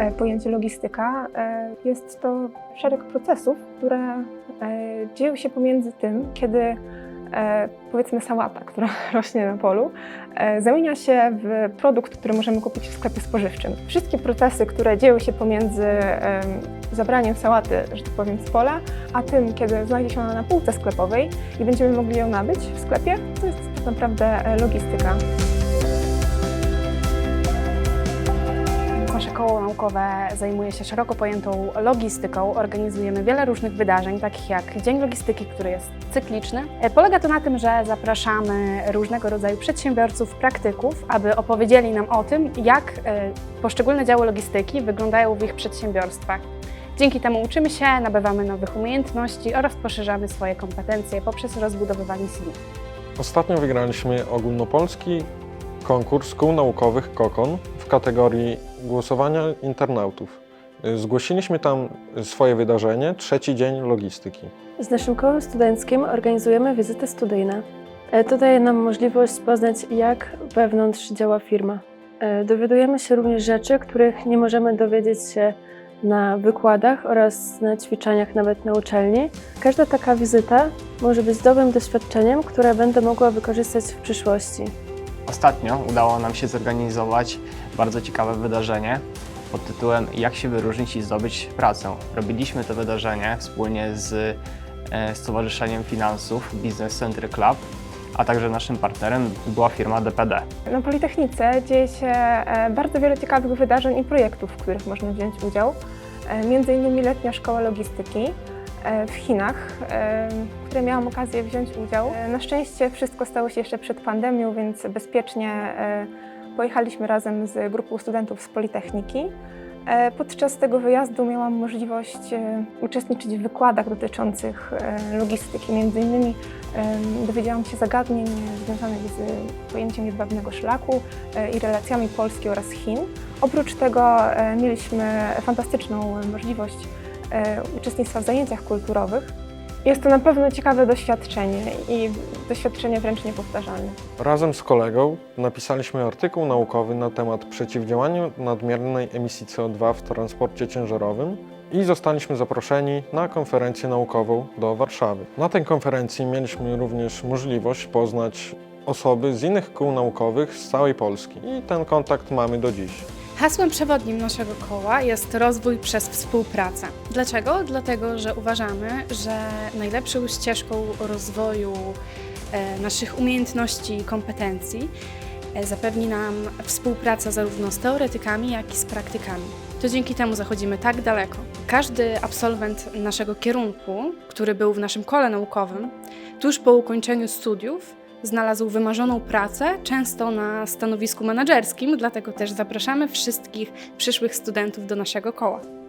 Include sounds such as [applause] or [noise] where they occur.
e, pojęcie logistyka, e, jest to szereg procesów, które e, dzieją się pomiędzy tym, kiedy powiedzmy sałata, która [laughs] rośnie na polu, zamienia się w produkt, który możemy kupić w sklepie spożywczym. Wszystkie procesy, które dzieją się pomiędzy em, zabraniem sałaty, że tak powiem, z pola, a tym, kiedy znajdzie się ona na półce sklepowej i będziemy mogli ją nabyć w sklepie, to jest tak naprawdę logistyka. Koło naukowe zajmuje się szeroko pojętą logistyką. Organizujemy wiele różnych wydarzeń, takich jak Dzień Logistyki, który jest cykliczny. E, Polega to na tym, że zapraszamy różnego rodzaju przedsiębiorców, praktyków, aby opowiedzieli nam o tym, jak e, poszczególne działy logistyki wyglądają w ich przedsiębiorstwach. Dzięki temu uczymy się, nabywamy nowych umiejętności oraz poszerzamy swoje kompetencje poprzez rozbudowywanie CV. Ostatnio wygraliśmy ogólnopolski konkurs kół naukowych KOKON kategorii głosowania internautów. Zgłosiliśmy tam swoje wydarzenie, trzeci dzień logistyki. Z naszym kołem studenckim organizujemy wizyty studyjne. E, To daje nam możliwość poznać, jak wewnątrz działa firma. E, Dowiadujemy się również rzeczy, których nie możemy dowiedzieć się na wykładach oraz na ćwiczeniach, nawet na uczelni. Każda taka wizyta może być dobrym doświadczeniem, które będę mogła wykorzystać w przyszłości. Ostatnio udało nam się zorganizować bardzo ciekawe wydarzenie pod tytułem Jak się wyróżnić i zdobyć pracę. Robiliśmy to wydarzenie wspólnie z e, Stowarzyszeniem Finansów Business Center Club, a także naszym partnerem była firma DPD. Na Politechnice dzieje się e, bardzo wiele ciekawych wydarzeń i projektów, w których można wziąć udział. E, Między innymi letnia szkoła logistyki w Chinach, której miałam okazję wziąć udział. E, Na szczęście wszystko stało się jeszcze przed pandemią, więc bezpiecznie e, pojechaliśmy razem z grupą studentów z Politechniki. E, Podczas tego wyjazdu miałam możliwość uczestniczyć w wykładach dotyczących logistyki. Między innymi dowiedziałam się zagadnień związanych z pojęciem jedwabnego szlaku i relacjami Polski oraz Chin. Oprócz tego mieliśmy fantastyczną możliwość uczestnictwa w zajęciach kulturowych. Jest to na pewno ciekawe doświadczenie i doświadczenie wręcz niepowtarzalne. Razem z kolegą napisaliśmy artykuł naukowy na temat przeciwdziałania nadmiernej emisji CO2 w transporcie ciężarowym i zostaliśmy zaproszeni na konferencję naukową do Warszawy. Na tej konferencji mieliśmy również możliwość poznać osoby z innych kół naukowych z całej Polski i ten kontakt mamy do dziś. Hasłem przewodnim naszego koła jest rozwój przez współpracę. Dlaczego? Dlatego, że uważamy, że najlepszą ścieżką rozwoju e, naszych umiejętności i kompetencji e, zapewni nam współpraca zarówno z teoretykami, jak i z praktykami. To dzięki temu zachodzimy tak daleko. Każdy absolwent naszego kierunku, który był w naszym kole naukowym, tuż po ukończeniu studiów znalazł wymarzoną pracę, często na stanowisku menedżerskim, dlatego też zapraszamy wszystkich przyszłych studentów do naszego koła.